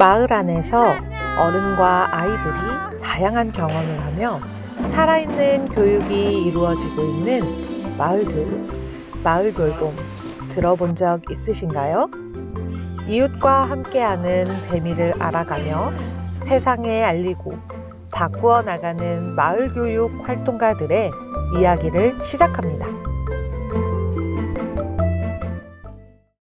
마을 안에서 어른과 아이들이 다양한 경험을 하며 살아있는 교육이 이루어지고 있는 마을 교육, 마을 돌봄 들어본 적 있으신가요? 이웃과 함께하는 재미를 알아가며 세상에 알리고 바꾸어 나가는 마을 교육 활동가들의 이야기를 시작합니다.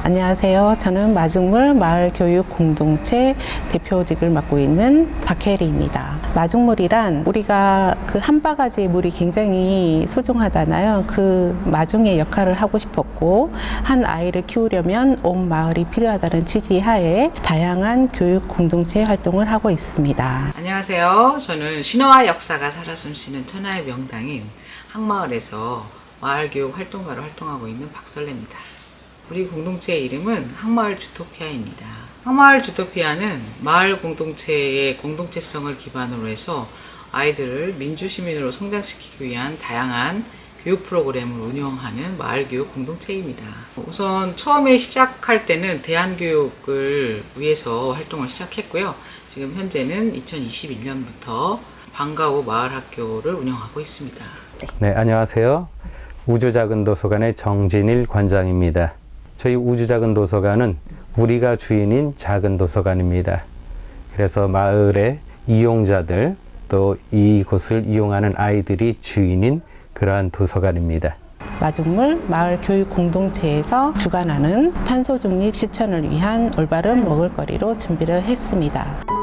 안녕하세요. 저는 마중물 마을 교육 공동체 대표직을 맡고 있는 박혜리입니다. 마중물이란 우리가 그 한 바가지의 물이 굉장히 소중하잖아요. 그 마중의 역할을 하고 싶었고 한 아이를 키우려면 온 마을이 필요하다는 취지 하에 다양한 교육 공동체 활동을 하고 있습니다. 안녕하세요. 저는 신화와 역사가 살아 숨쉬는 천하의 명당인 항마을에서 마을교육 활동가로 활동하고 있는 박설래입니다. 우리 공동체의 이름은 항마을 주토피아입니다. 항마을 주토피아는 마을 공동체의 공동체성을 기반으로 해서 아이들을 민주시민으로 성장시키기 위한 다양한 교육 프로그램을 운영하는 마을교육 공동체입니다. 우선 처음에 시작할 때는 대한교육을 위해서 활동을 시작했고요. 지금 현재는 2021년부터 방과후 마을학교를 운영하고 있습니다. 네, 안녕하세요. 우주작은 도서관의 정진일 관장입니다. 저희 우주 작은 도서관은 우리가 주인인 작은 도서관입니다. 그래서 마을의 이용자들 또 이곳을 이용하는 아이들이 주인인 그러한 도서관입니다. 마중물 마을 교육 공동체에서 주관하는 탄소 중립 실천을 위한 올바른 먹을거리로 준비를 했습니다.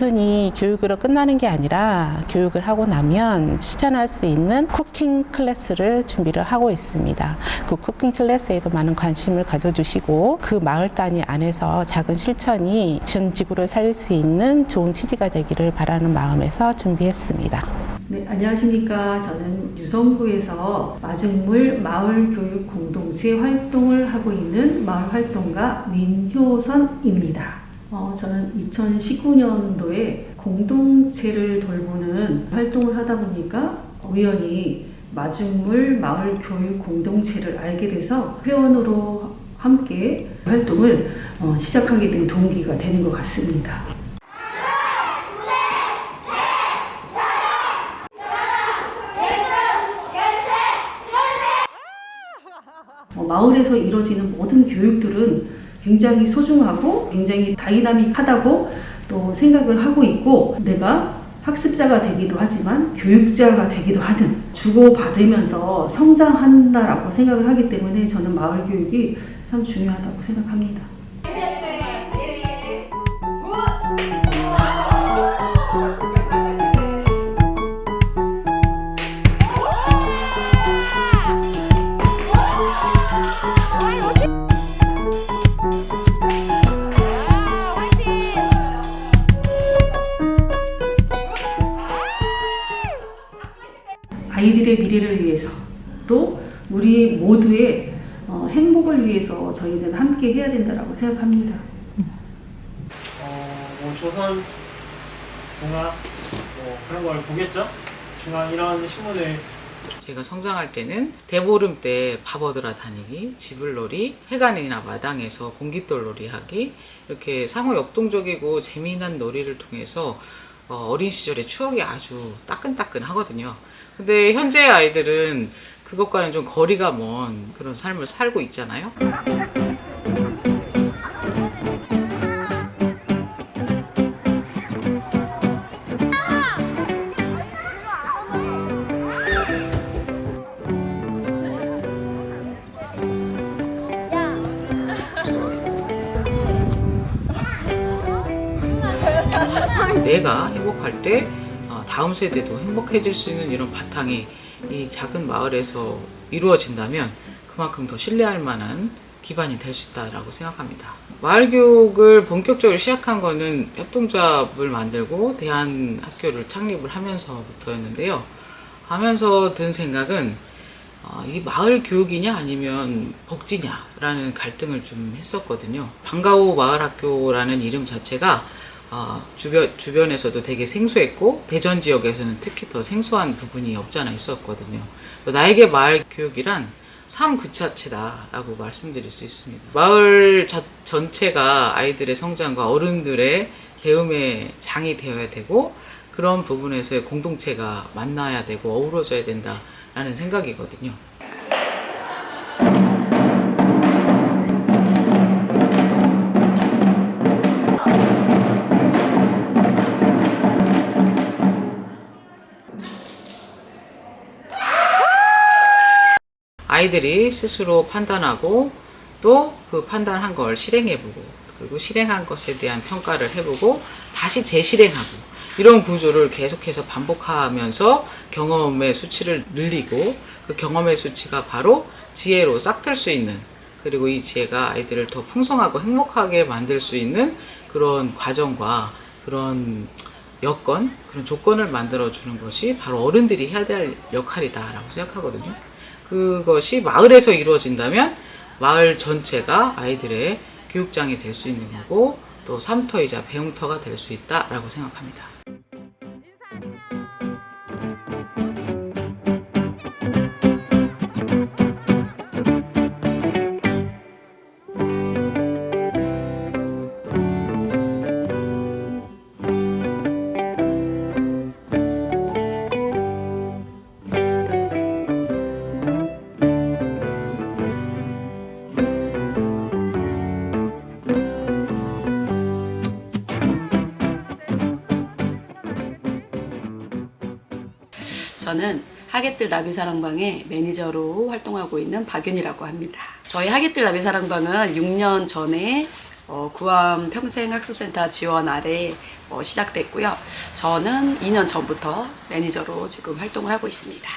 단순히 교육으로 끝나는 게 아니라 교육을 하고 나면 실천할 수 있는 쿠킹 클래스를 준비를 하고 있습니다. 그 쿠킹 클래스에도 많은 관심을 가져주시고 그 마을 단위 안에서 작은 실천이 전 지구를 살릴 수 있는 좋은 취지가 되기를 바라는 마음에서 준비했습니다. 네, 안녕하십니까. 저는 유성구에서 마중물 마을 교육 공동체 활동을 하고 있는 마을 활동가 민효선입니다. 어, 저는 2019년도에 공동체를 돌보는 활동을 하다 보니까 우연히 마중물 마을 교육 공동체를 알게 돼서 회원으로 함께 활동을 어, 시작하게 된 동기가 되는 것 같습니다. 어, 마을에서 이루어지는 모든 교육들은 굉장히 소중하고 굉장히 다이나믹하다고 또 생각을 하고 있고 내가 학습자가 되기도 하지만 교육자가 되기도 하는 주고받으면서 성장한다라고 생각을 하기 때문에 저는 마을 교육이 참 중요하다고 생각합니다. 아이들의 미래를 위해서 또 우리 모두의 어, 행복을 위해서 저희는 함께 해야 된다라고 생각합니다. 어, 뭐 조선, 동학 뭐 그런 걸 보겠죠. 중앙 이런 신문을 제가 성장할 때는 대보름 때 밥 얻으러 다니기, 집을놀이, 해관이나 마당에서 공깃돌놀이 하기 이렇게 상호 역동적이고 재미난 놀이를 통해서 어, 어린 시절의 추억이 아주 따끈따끈하거든요. 근데 현재 아이들은 그것과는 좀 거리가 먼 그런 삶을 살고 있잖아요. 내가 행복할 때 어, 다음 세대도 행복해질 수 있는 이런 바탕이 이 작은 마을에서 이루어진다면 그만큼 더 신뢰할 만한 기반이 될 수 있다라고 생각합니다. 마을 교육을 본격적으로 시작한 거는 협동조합을 만들고 대한 학교를 창립을 하면서부터였는데요. 하면서 든 생각은 어, 이게 마을 교육이냐 아니면 복지냐라는 갈등을 좀 했었거든요. 방과후 마을 학교라는 이름 자체가 어, 주변 주변에서도 되게 생소했고 대전 지역에서는 특히 더 생소한 부분이 없잖아 있었거든요. 나에게 마을 교육이란 삶 그 자체다라고 말씀드릴 수 있습니다. 마을 자- 전체가 아이들의 성장과 어른들의 배움의 장이 되어야 되고 그런 부분에서의 공동체가 만나야 되고 어우러져야 된다라는 생각이거든요. 아이들이 스스로 판단하고 또 그 판단한 걸 실행해보고 그리고 실행한 것에 대한 평가를 해보고 다시 재실행하고 이런 구조를 계속해서 반복하면서 경험의 수치를 늘리고 그 경험의 수치가 바로 지혜로 싹틀 수 있는 그리고 이 지혜가 아이들을 더 풍성하고 행복하게 만들 수 있는 그런 과정과 그런 여건, 그런 조건을 만들어주는 것이 바로 어른들이 해야 될 역할이다라고 생각하거든요. 그것이 마을에서 이루어진다면 마을 전체가 아이들의 교육장이 될 수 있는 거고 또 삼터이자 배움터가 될 수 있다라고 생각합니다. 저는 하객들 나비사랑방의 매니저로 활동하고 있는 박윤이라고 합니다. 저희 하객들 나비사랑방은 6년 전에 어, 구암 평생학습센터 지원 아래 어, 시작됐고요. 저는 2년 전부터 매니저로 지금 활동을 하고 있습니다.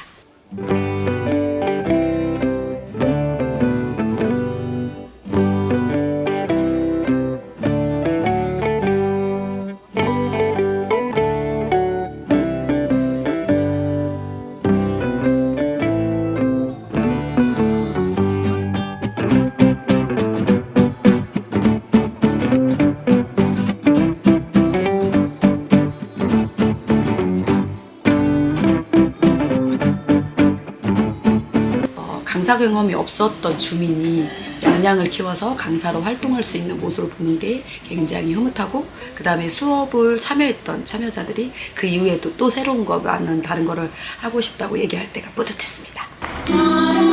강사 경험이 없었던 주민이 역량을 키워서 강사로 활동할 수 있는 모습을 보는 게 굉장히 흐뭇하고 그 다음에 수업을 참여했던 참여자들이 그 이후에도 또 새로운 거 많은 다른 거를 하고 싶다고 얘기할 때가 뿌듯했습니다.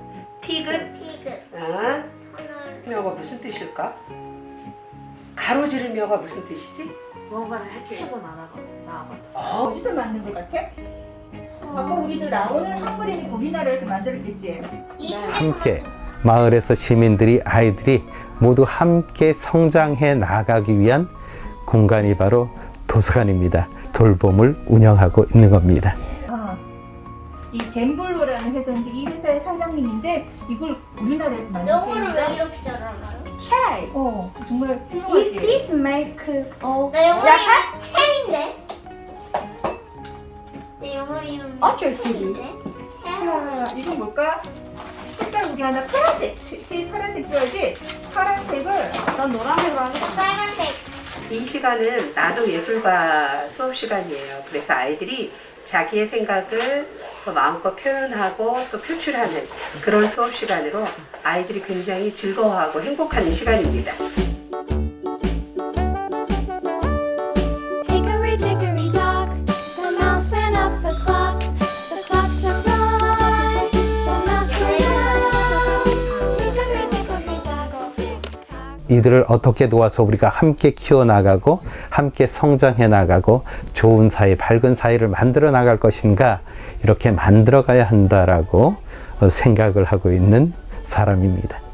틱은? 티그 아, 묘가 무슨 뜻일까? 가로지를 묘가 무슨 뜻이지? 뭔가를 해치고 나가고 나가고 어, 어디서 만든 것 같아? 아까 우리 저 라오는 한국인이 우리나라에서 만들었겠지? 함께 마을에서 시민들이 아이들이 모두 함께 성장해 나가기 위한 공간이 바로 도서관입니다. 돌봄을 운영하고 있는 겁니다. 어. 이 젠블로라는 회사인데 이 회사의 사장님인데 이걸 우리나라에서 만든 영어를 왜 이렇게 잘 알아요? 찰. 어 정말 This- 훌륭하지. This make 어나 영어 이름 첼인데? 내 영어 이름 어쩔 첼인데? 자 이건 뭘까? 색깔 우리 하나 파란색. 제 파란색 줘야지. 파란색을 난 노란색으로 하는 빨간색 이 시간은 나도 예술가 수업 시간이에요. 그래서 아이들이 자기의 생각을 또 마음껏 표현하고 또 표출하는 그런 수업 시간으로 아이들이 굉장히 즐거워하고 행복한 시간입니다. 이들을 어떻게 도와서 우리가 함께 키워나가고 함께 성장해 나가고 좋은 사회, 밝은 사회를 만들어 나갈 것인가 이렇게 만들어 가야 한다라고 어, 생각을 하고 있는 사람입니다.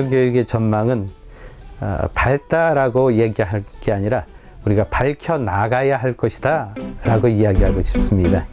마을 교육의 전망은 어, 밝다라고 얘기할 게 아니라 우리가 밝혀 나가야 할 것이다 라고 이야기하고 싶습니다.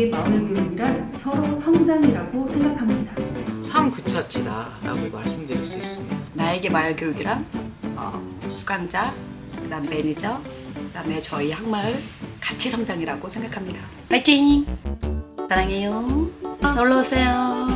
나에게 마을 교육이란 서로 성장이라고 생각합니다. 삶 그 자체다라고 말씀드릴 수 있습니다. 나에게 마을 교육이란 어, 수강자, 그다음 매니저, 그다음에 저희 학마을 같이 성장이라고 생각합니다. 파이팅! 사랑해요. 놀러 오세요.